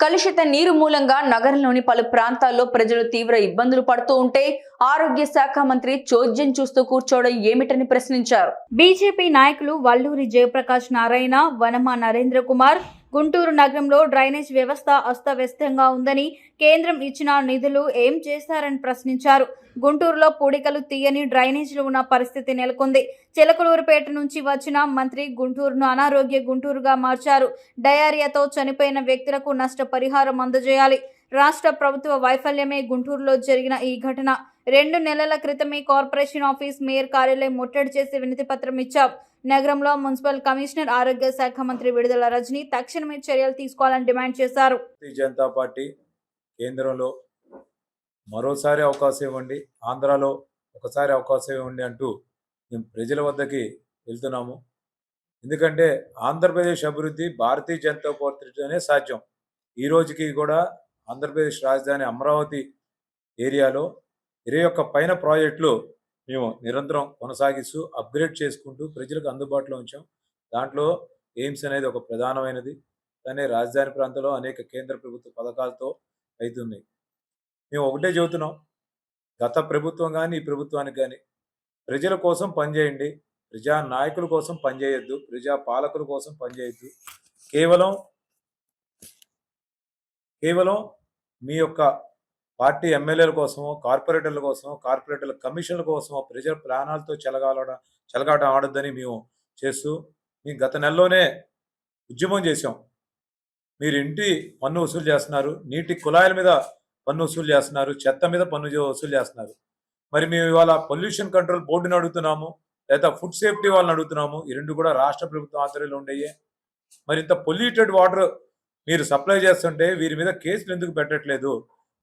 కలుషిత నీరు మూలంగా నగరంలోని పలు ప్రాంతాల్లో ప్రజలు తీవ్ర ఇబ్బందులు పడుతూ ఉంటే ఆరోగ్య శాఖ మంత్రి చోద్యం చూస్తూ కూర్చోవడం ఏమిటని ప్రశ్నించారు. బీజేపీ నాయకులు వల్లూరి జయప్రకాష్ నారాయణ వనమ నరేంద్ర కుమార్ గుంటూరు నగరంలో డ్రైనేజ్ వ్యవస్థ అస్తవ్యస్తంగా ఉందని కేంద్రం ఇచ్చిన నిధులు ఏం చేశారని ప్రశ్నించారు. గుంటూరులో పూడికలు తీయని డ్రైనేజీలు ఉన్న పరిస్థితి నెలకొంది. చిలకలూరుపేట నుంచి వచ్చిన మంత్రి గుంటూరును అనారోగ్య గుంటూరుగా మార్చారు. డయారియాతో చనిపోయిన వ్యక్తులకు నష్టపరిహారం అందజేయాలి. రాష్ట్ర ప్రభుత్వ వైఫల్యమే గుంటూరులో జరిగిన ఈ ఘటన. రెండు నెలల క్రితమే కార్పొరేషన్ ఆఫీస్ మేయర్ కార్యాలయం ముట్టడి చేసి వినతి పత్రం ఇచ్చాం. నగరంలో మున్సిపల్ కమిషనర్ ఆరోగ్య శాఖ మంత్రి విడుదల రజని తక్షణమే చర్యలు తీసుకోవాలని డిమాండ్ చేశారు. జనతా పార్టీ కేంద్రంలో మరోసారి అవకాశం ఇవ్వండి ఆంధ్రాలో ఒకసారి అవకాశం ఇవ్వండి అంటూ మేము ప్రజల వద్దకి వెళ్తున్నాము. ఎందుకంటే ఆంధ్రప్రదేశ్ అభివృద్ధి భారతీయ జనతా పార్టీతోనే సాధ్యం. ఈ రోజుకి కూడా ఆంధ్రప్రదేశ్ రాజధాని అమరావతి ఏరియాలో ఇరవై ఒక్క పైన ప్రాజెక్టులు మేము నిరంతరం కొనసాగిస్తూ అప్గ్రేడ్ చేసుకుంటూ ప్రజలకు అందుబాటులో ఉంచాం. దాంట్లో ఎయిమ్స్ అనేది ఒక ప్రధానమైనది. కానీ రాజధాని ప్రాంతంలో అనేక కేంద్ర ప్రభుత్వ పథకాలతో అవుతుంది మేము ఒకటే చెబుతున్నాం. గత ప్రభుత్వం కానీ ఈ ప్రభుత్వానికి కానీ ప్రజల కోసం పనిచేయండి ప్రజా నాయకుల కోసం పనిచేయొద్దు ప్రజా పాలకుల కోసం పనిచేయొద్దు కేవలం కేవలం మీ యొక్క పార్టీ ఎమ్మెల్యేల కోసమో కార్పొరేటర్ల కోసమో కార్పొరేటర్ల కమిషన్ల కోసమో ప్రజల ప్రాణాలతో చెలగాలడం చెలగాటం ఆడొద్దని మేము చేస్తూ మేము గత నెలలోనే ఉద్యమం చేసాం మీరు ఇంటి పన్ను వసూలు చేస్తున్నారు నీటి కుళాయిల మీద పన్ను వసూలు చేస్తున్నారు చెత్త మీద పన్ను వసూలు చేస్తున్నారు. మరి మేము ఇవాళ పొల్యూషన్ కంట్రోల్ బోర్డుని అడుగుతున్నాము లేదా ఫుడ్ సేఫ్టీ వాళ్ళని అడుగుతున్నాము ఈ రెండు కూడా రాష్ట్ర ప్రభుత్వం ఆధ్వర్యంలో ఉండేయే. మరి ఇంత పొల్యూటెడ్ వాటర్ మీరు సప్లై చేస్తుంటే వీరి మీద కేసులు ఎందుకు పెట్టట్లేదు?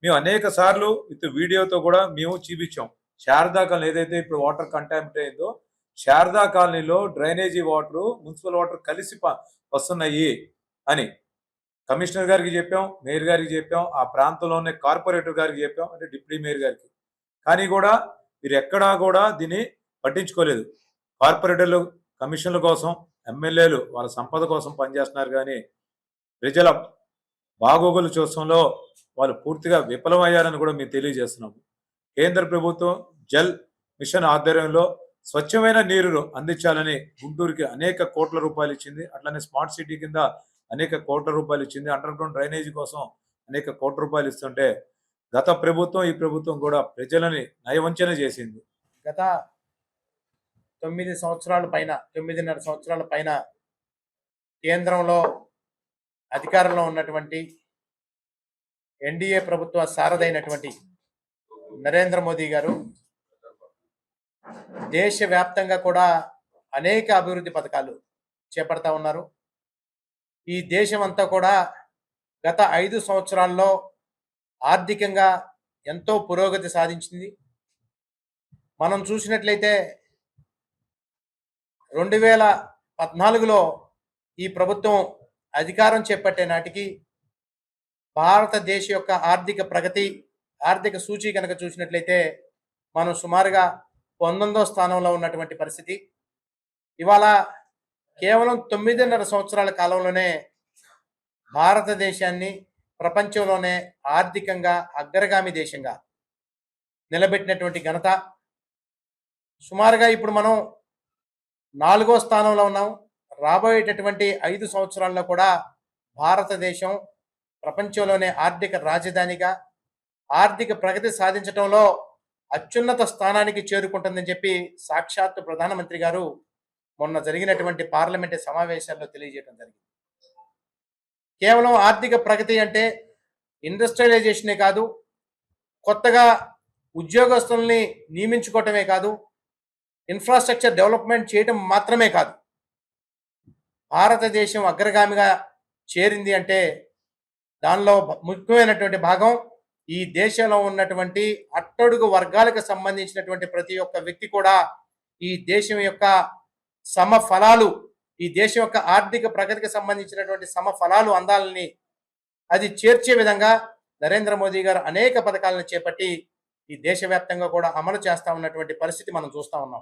మేము అనేక సార్లు విత్ వీడియోతో కూడా మేము చూపించాం. శారదా కాలనీ ఏదైతే ఇప్పుడు వాటర్ కంటామినేట్ అయిందో శారదా కాలనీలో డ్రైనేజీ వాటర్ మున్సిపల్ వాటర్ కలిసి ప- వస్తున్నాయి అని కమిషనర్ గారికి చెప్పాం మేయర్ గారికి చెప్పాం ఆ ప్రాంతంలో ఉన్న కార్పొరేటర్ గారికి చెప్పాం అంటే డిప్యూటీ మేయర్ గారికి. కానీ కూడా మీరు ఎక్కడా కూడా దీన్ని పట్టించుకోలేదు. కార్పొరేటర్లు కమిషన్ల కోసం ఎమ్మెల్యేలు వాళ్ళ సంపద కోసం పనిచేస్తున్నారు కానీ ప్రజల బాగోగులు చూసంలో వాళ్ళు పూర్తిగా విఫలమయ్యారని కూడా మేము తెలియజేస్తున్నాము. కేంద్ర ప్రభుత్వం జల్ మిషన్ ఆధ్వర్యంలో స్వచ్ఛమైన నీరును అందించాలని గుంటూరుకి అనేక కోట్ల రూపాయలు ఇచ్చింది. అట్లనే స్మార్ట్ సిటీ కింద అనేక కోట్ల రూపాయలు ఇచ్చింది. అండర్ గ్రౌండ్ డ్రైనేజీ కోసం అనేక కోట్ల రూపాయలు ఇస్తుంటే గత ప్రభుత్వం ఈ ప్రభుత్వం కూడా ప్రజలని నయవంచన చేసింది. గత తొమ్మిది సంవత్సరాల పైన తొమ్మిదిన్నర సంవత్సరాల పైన కేంద్రంలో అధికారంలో ఉన్నటువంటి ఎన్డీఏ ప్రభుత్వ సారథైనటువంటి నరేంద్ర మోదీ గారు దేశవ్యాప్తంగా కూడా అనేక అభివృద్ధి పథకాలు చేపడతా ఉన్నారు. ఈ దేశం అంతా కూడా గత ఐదు సంవత్సరాల్లో ఆర్థికంగా ఎంతో పురోగతి సాధించింది. మనం చూసినట్లయితే రెండు వేల పద్నాలుగులో ఈ ప్రభుత్వం అధికారం చేపట్టే నాటికి భారతదేశ యొక్క ఆర్థిక ప్రగతి ఆర్థిక సూచి కనుక చూసినట్లయితే మనం సుమారుగా పంతొమ్మిదో స్థానంలో ఉన్నటువంటి పరిస్థితి. ఇవాళ కేవలం తొమ్మిదిన్నర సంవత్సరాల కాలంలోనే భారతదేశాన్ని ప్రపంచంలోనే ఆర్థికంగా అగ్రగామి దేశంగా నిలబెట్టినటువంటి ఘనత. సుమారుగా ఇప్పుడు మనం నాలుగో స్థానంలో ఉన్నాం. రాబోయేటటువంటి ఐదు సంవత్సరాల్లో కూడా భారతదేశం ప్రపంచంలోనే ఆర్థిక రాజధానిగా ఆర్థిక ప్రగతి సాధించడంలో అత్యున్నత స్థానానికి చేరుకుంటుందని చెప్పి సాక్షాత్తు ప్రధానమంత్రి గారు మొన్న జరిగినటువంటి పార్లమెంటు సమావేశాల్లో తెలియజేయడం జరిగింది. కేవలం ఆర్థిక ప్రగతి అంటే ఇండస్ట్రియలైజేషనే కాదు కొత్తగా ఉద్యోగస్తుల్ని నియమించుకోవటమే కాదు ఇన్ఫ్రాస్ట్రక్చర్ డెవలప్మెంట్ చేయటం మాత్రమే కాదు. భారతదేశం అగ్రగామిగా చేరింది అంటే దానిలో భ- ముఖ్యమైనటువంటి భాగం ఈ దేశంలో ఉన్నటువంటి అట్టడుగు వర్గాలకు సంబంధించినటువంటి ప్రతి ఒక్క వ్యక్తి కూడా ఈ దేశం యొక్క సమ ఫలాలు ఈ దేశం యొక్క ఆర్థిక ప్రగతికి సంబంధించినటువంటి సమ ఫలాలు అందాలని అది చేర్చే విధంగా నరేంద్ర మోదీ గారు అనేక పథకాలను చేపట్టి ఈ దేశవ్యాప్తంగా కూడా అమలు చేస్తా ఉన్నటువంటి పరిస్థితి మనం చూస్తా ఉన్నాం.